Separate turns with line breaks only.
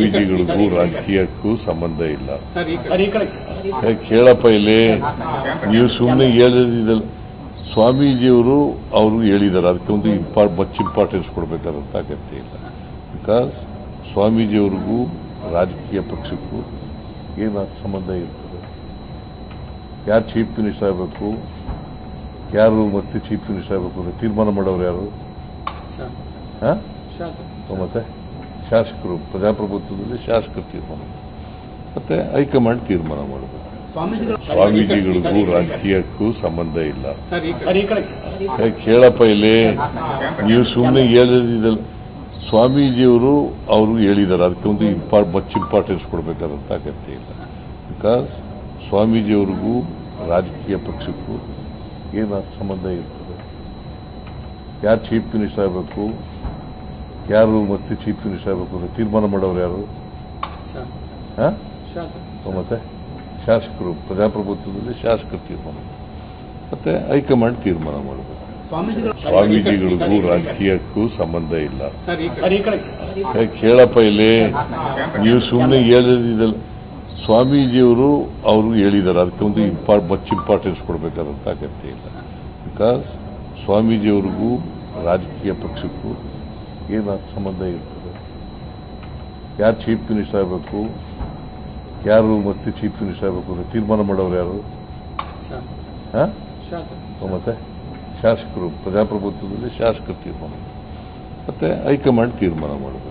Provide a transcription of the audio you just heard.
ಸ್ವಾಮೀಜಿಗಳಿಗೂ ರಾಜಕೀಯಕ್ಕೂ ಸಂಬಂಧ ಇಲ್ಲ. ಕೇಳಪ್ಪ ಇಲ್ಲಿ ನೀವು ಸುಮ್ಮನೆ ಹೇಳಿದಿಲ್ಲ ಸ್ವಾಮೀಜಿಯವರು ಅವರು ಹೇಳಿದ್ದಾರೆ. ಅದಕ್ಕೆ ಒಂದು ಇಂಪಾರ್ಟ್ ಮಚ್ ಇಂಪಾರ್ಟೆನ್ಸ್ ಕೊಡಬೇಕಾದಂತ ಅಗತ್ಯ ಇಲ್ಲ. ಬಿಕಾಸ್ ಸ್ವಾಮೀಜಿಯವ್ರಿಗೂ ರಾಜಕೀಯ ಪಕ್ಷಕ್ಕೂ ಏನು ಸಂಬಂಧ ಇರ್ತದೆ? ಯಾರು ಚೀಫ್ ಮಿನಿಸ್ಟರ್ ಆಗಬೇಕು? ಯಾರು ಮತ್ತೆ ಚೀಫ್ ಮಿನಿಸ್ಟರ್ ಆಗಬೇಕು ಅಂತ ತೀರ್ಮಾನ ಮಾಡೋರು ಯಾರು? ಮತ್ತೆ ಶಾಸಕರು ಪ್ರಜಾಪ್ರಭುತ್ವದಲ್ಲಿ ಶಾಸಕರು ತೀರ್ಮಾನ ಮತ್ತೆ ಹೈಕಮಾಂಡ್ ತೀರ್ಮಾನ ಮಾಡಬೇಕು.
ಸ್ವಾಮೀಜಿಗಳು
ಸ್ವಾಮೀಜಿಗಳಿಗೂ ರಾಜಕೀಯಕ್ಕೂ ಸಂಬಂಧ ಇಲ್ಲ. ಕೇಳಪ್ಪ ಇಲ್ಲಿ ನೀವು ಸುಮ್ಮನೆ ಹೇಳಿದಿಲ್ಲ ಸ್ವಾಮೀಜಿಯವರು ಅವರು ಹೇಳಿದ್ದಾರೆ. ಅದಕ್ಕೆ ಒಂದು ಮಚ್ ಇಂಪಾರ್ಟೆನ್ಸ್ ಕೊಡಬೇಕಾದಂತ ಅಗತ್ಯ ಇಲ್ಲ. ಬಿಕಾಸ್ ಸ್ವಾಮೀಜಿಯವ್ರಿಗೂ ರಾಜಕೀಯ ಪಕ್ಷಕ್ಕೂ ಏನು ಸಂಬಂಧ ಇರ್ತದೆ? ಯಾರು ಚೀಫ್ ಮಿನಿಸ್ಟರ್ ಆಗಬೇಕು? ಯಾರು ಮತ್ತೆ ಚೀಫ್ ಮಿನಿಸ್ಟರ್ ಆಗಬೇಕು ಅಂತ ತೀರ್ಮಾನ ಮಾಡೋರು ಯಾರು? ಮತ್ತೆ? ಶಾಸಕರು ಪ್ರಜಾಪ್ರಭುತ್ವದಲ್ಲಿ ಶಾಸಕರು ತೀರ್ಮಾನ. ಮತ್ತೆ ಹೈಕಮಾಂಡ್ ತೀರ್ಮಾನ ಮಾಡಬೇಕು.
ಸ್ವಾಮೀಜಿಗಳು
ಸ್ವಾಮೀಜಿಗಳಿಗೂ ರಾಜಕೀಯಕ್ಕೂ ಸಂಬಂಧ ಇಲ್ಲ. ಕೇಳಪ್ಪ ಇಲ್ಲಿ. ನೀವು ಸುಮ್ಮನೆ ಹೇಳಿದಿಲ್ಲ ಸ್ವಾಮೀಜಿಯವರು ಅವರು ಹೇಳಿದ್ದಾರೆ ಅದಕ್ಕೆ ಒಂದು ಇಂಪಾರ್ಟ್ ಮಚ್ ಇಂಪಾರ್ಟೆನ್ಸ್ ಕೊಡಬೇಕಾದಂತ ಅಗತ್ಯ ಇಲ್ಲ. ಬಿಕಾಸ್ ಸ್ವಾಮೀಜಿಯವ್ರಿಗೂ ರಾಜಕೀಯ ಪಕ್ಷಕ್ಕೂ ಏನು ಸಂಬಂಧ ಇರ್ತದೆ? ಯಾರು ಚೀಫ್ ಮಿನಿಸ್ಟರ್ ಆಗಬೇಕು? ಯಾರು ಮತ್ತೆ ಚೀಫ್ ಮಿನಿಸ್ಟರ್ ಆಗಬೇಕು ಅಂತ ತೀರ್ಮಾನ ಮಾಡೋರು ಯಾರು? ಮತ್ತೆ? ಶಾಸಕರು ಪ್ರಜಾಪ್ರಭುತ್ವದಲ್ಲಿ ಶಾಸಕರು ತೀರ್ಮಾನ. ಮತ್ತೆ ಹೈಕಮಾಂಡ್ ತೀರ್ಮಾನ ಮಾಡಬೇಕು